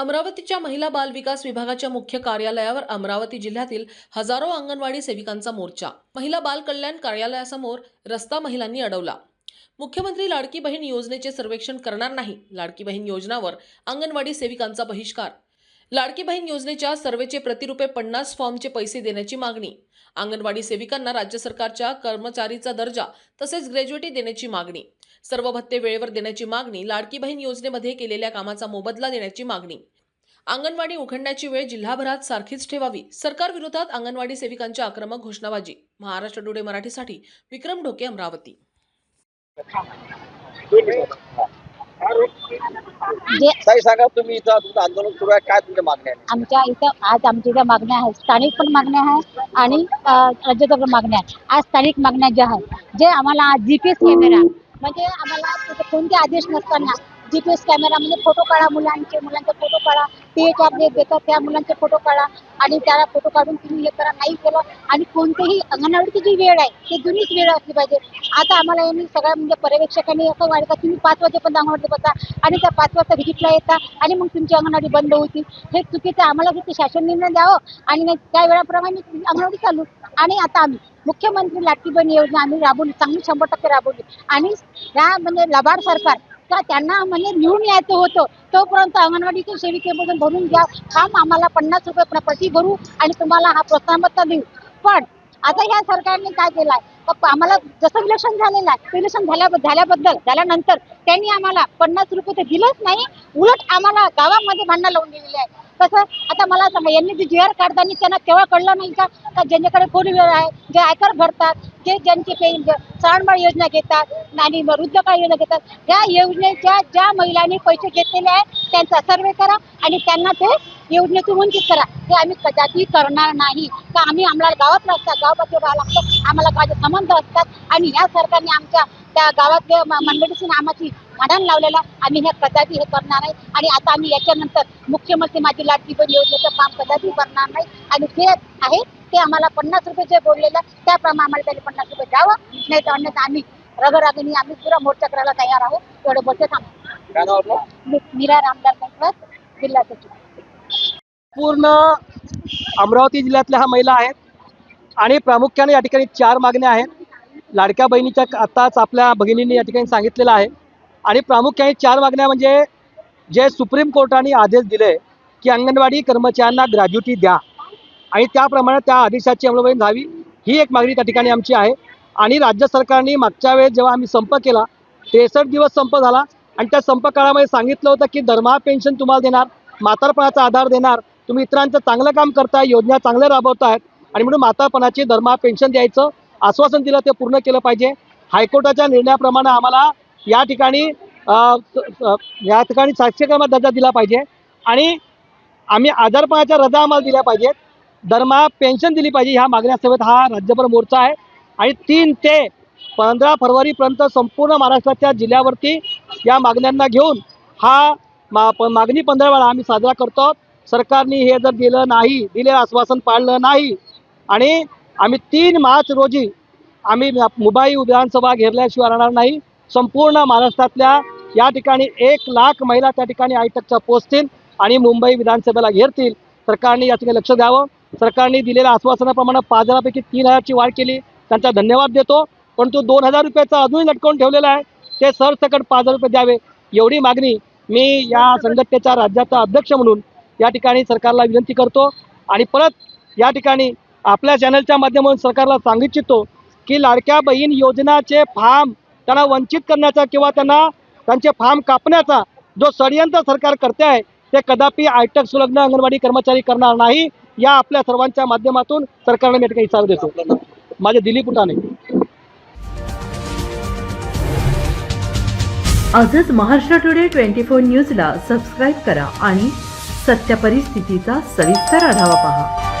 अमरावतीच्या महिला बाल विकास विभागाच्या मुख्य कार्यालयावर अमरावती जिल्ह्यातील हजारो अंगणवाडी सेविकांचा मोर्चा. महिला बाल कल्याण कार्यालयासमोर रस्ता महिलांनी अडवला. मुख्यमंत्री लाडकी बहीण योजनेचे सर्वेक्षण करणार नाही. लाडकी बहीण योजनावर अंगणवाडी सेविकांचा बहिष्कार. लाडकी बहीण योजनेच्या सर्वेचे प्रतिरूपे पन्नास फॉर्मचे पैसे देण्याची मागणी. अंगणवाडी सेविकांना राज्य सरकारच्या कर्मचारीचा दर्जा तसेच ग्रॅज्युएटी देण्याची मागणी. सर्व भत्ते वेळेवर देण्याची मागणी लाडकी बहीण योजनेमध्ये केलेल्या कामाचा मोबदला देण्याची मागणी. अंगणवाडी उघडण्याची वेळ जिल्हाभरात सारखीच ठेवावी. सरकार विरोधात अंगणवाडी सेविकांच्या आक्रमक घोषणाबाजी. महाराष्ट्र टुडे मराठीसाठी विक्रम ढोके अमरावती. जे ताई सांगा तुम्ही इथं तुमचं आंदोलन सुरू आहे. काय तुमच्या मागण्या आहेत? आमच्या इथं आज आमच्या ज्या मागण्या आहेत. स्थानिक पण मागण्या आहेत आणि अ, राज्याच्या पण मागण्या आहेत. आज स्थानिक मागण्या ज्या आहेत जे आम्हाला जी पी एस कॅमेरा म्हणजे आम्हाला कोणते आदेश नसताना जी पी एस कॅमेरामध्ये फोटो काढा मुलांचे मुलांचे फोटो काढा. ते एच आर देतात त्या मुलांचे फोटो काढा. आणि त्याला फोटो काढून तुम्ही हे करा नाही केलं आणि कोणतेही अंगणवाडीची जी वेळ आहे ती जुनीच वेळ असली पाहिजे. आता आम्हाला यांनी सगळ्या म्हणजे पर्यवेक्षकांनी असं वाटतं तुम्ही पाच वाजेपर्यंत अंगणवाडीत बसा. आणि त्या पाच वाजता व्हिजिटला येता. आणि मग तुमची अंगणवाडी बंद होती हे चुकीचं आम्हाला किती शासन निर्णय द्यावं. आणि नाही त्या वेळाप्रमाणे अंगणवाडी चालू. आणि आता आम्ही मुख्यमंत्री लाटकी बहीण योजना आम्ही राबवली. चांगली शंभर टक्के राबवली. आणि त्या म्हणजे लबाड सरकार का त्यांना म्हणजे लिहून यायचं होतं. तोपर्यंत अंगणवाडीच्या सेविकेमधून भरून घ्या. काम आम्हाला पन्नास रुपये प्रति भरू आणि तुम्हाला हा प्रोत्साहन देऊ. पण आता ह्या सरकारने काय केलं आहे आम्हाला जसं इलेक्शन झालेलं आहे इलेक्शन झाल्या झाल्याबद्दल झाल्यानंतर त्यांनी आम्हाला पन्नास रुपये तर दिलंच नाही उलट आम्हाला गावामध्ये भांडणं लावून दिलेले आहे. कसं? आता मला सांगा यांनी जे जी आर काढताना त्यांना तेव्हा कळलं नाही का? का ज्यांच्याकडे फोर व्हीलर आहे जे आयकर भरतात जे ज्यांचे पे श्रावणबाळ योजना घेतात आणि वृद्धकाळ योजना घेतात ह्या योजनेच्या ज्या महिलांनी पैसे घेतलेले आहेत त्यांचा सर्वे करा आणि त्यांना ते योजनेतून वंचित करा. हे आम्ही कदाचित करणार नाही. का आम्ही आम्हाला गावात लागतात गावात व्हावं लागतं आम्हाला संबंध असतात. आणि या सरकारने आमच्या त्या गावातल्या म- मंडळीची नामाची भांडण लावलेला आम्ही हे कदापि हे करणार नाही आणि आता आम्ही याच्यानंतर मुख्यमंत्री माझी लाडकी बहीण योजनेचं काम कदापि करणार नाही. आणि जे आहे ते आम्हाला पन्नास रुपये जे बोललेलं त्याप्रमाणे आम्हाला त्याला पन्नास रुपये द्यावं. नाही तर अन्यथा आम्ही रगरागीने आम्ही पुरा मोर्चा करायला तयार आहोत. एवढं बोलते थांबतो मीरा रामदार कंकवत जिल्हा सचिव. पूर्ण अमरावती जिल्ह्यातल्या हा महिला आहेत. आणि प्रामुख्याने या ठिकाणी चार मागण्या आहेत. लाडक्या बहिणीच्या आत्ताच आपल्या भगिनींनी या ठिकाणी सांगितलेलं आहे. आणि प्रामुख्याने चार मागण्या म्हणजे जे सुप्रीम कोर्टाने आदेश दिले की अंगणवाडी कर्मचाऱ्यांना ग्रॅज्युटी द्या. आणि त्याप्रमाणे त्या आदेशाची अंमलबजावणी व्हावी ही एक मागणी त्या ठिकाणी आमची आहे. आणि राज्य सरकारने मागच्या वेळेस जेव्हा आम्ही संप केला त्रेसष्ट दिवस संप झाला. आणि त्या संप काळामध्ये सांगितलं होतं की दरमहा पेन्शन तुम्हाला देणार म्हातारपणाचा आधार देणार तुम्ही इतरांचं चांगलं काम करताय योजना चांगल्या राबवतायत आणि म्हणून म्हातारपणाची दरमहा पेन्शन द्यायचं आश्वासन दिलं ते पूर्ण केलं पाहिजे. हायकोर्टाच्या निर्णयाप्रमाणे आम्हाला या ठिकाणी या ठिकाणी साक्षीक्रमात दर्जा दिला पाहिजे. आणि आम्ही आजारपणाच्या रजा आम्हाला दिल्या पाहिजेत. दरमहा पेन्शन दिली पाहिजे ह्या मागण्यासोबत हा राज्यभर मोर्चा आहे. आणि तीन ते पंधरा फरवरीपर्यंत संपूर्ण महाराष्ट्राच्या जिल्ह्यावरती या मागण्यांना घेऊन हा मा प- मागणी वेळा आम्ही साजरा करतो. सरकारने हे जर दिलं नाही दिलेलं आश्वासन पाळलं नाही आणि आम्ही तीन मार्च रोजी आम्ही मुंबई विधानसभा घेरल्याशिवाय राहणार नाही. संपूर्ण महाराष्ट्रातल्या या ठिकाणी एक लाख महिला त्या ठिकाणी आयटकच्या पोचतील आणि मुंबई विधानसभेला घेरतील. सरकारने या ठिकाणी लक्ष द्यावं. सरकारने दिलेल्या आश्वासनाप्रमाणे पाच हजारापैकी तीन हजारची वाढ केली. त्यांचा धन्यवाद देतो. परंतु दोन हजार रुपयाचा अजूनही लटकवून ठेवलेला आहे. ते सरसकट पाच हजार रुपये द्यावे. एवढी मागणी मी या संघटनेच्या राज्याचा अध्यक्ष म्हणून या ठिकाणी सरकारला विनंती करतो. आणि परत या ठिकाणी आपल्या चॅनलच्या माध्यमातून सरकारला सांगू इच्छितो की लाडक्या बहीण योजनाचे फार्म त्यांना वंचित करण्याचा किंवा त्यांना त्यांचे फार्म कापण्याचा जो षडयंत्र सरकार करते आहे ते कदापि आयटक संलग्न अंगणवाडी कर्मचारी करणार नाही. या आपल्या सर्वांच्या माध्यमातून सरकारने मी काही इशारा देतो. माझे दिलीप उठाणे. आजच महाराष्ट्र टुडे ट्वेंटी फोर न्यूजला सबस्क्राईब करा आणि सत्य परिस्थितीचा सविस्तर आढावा पहा.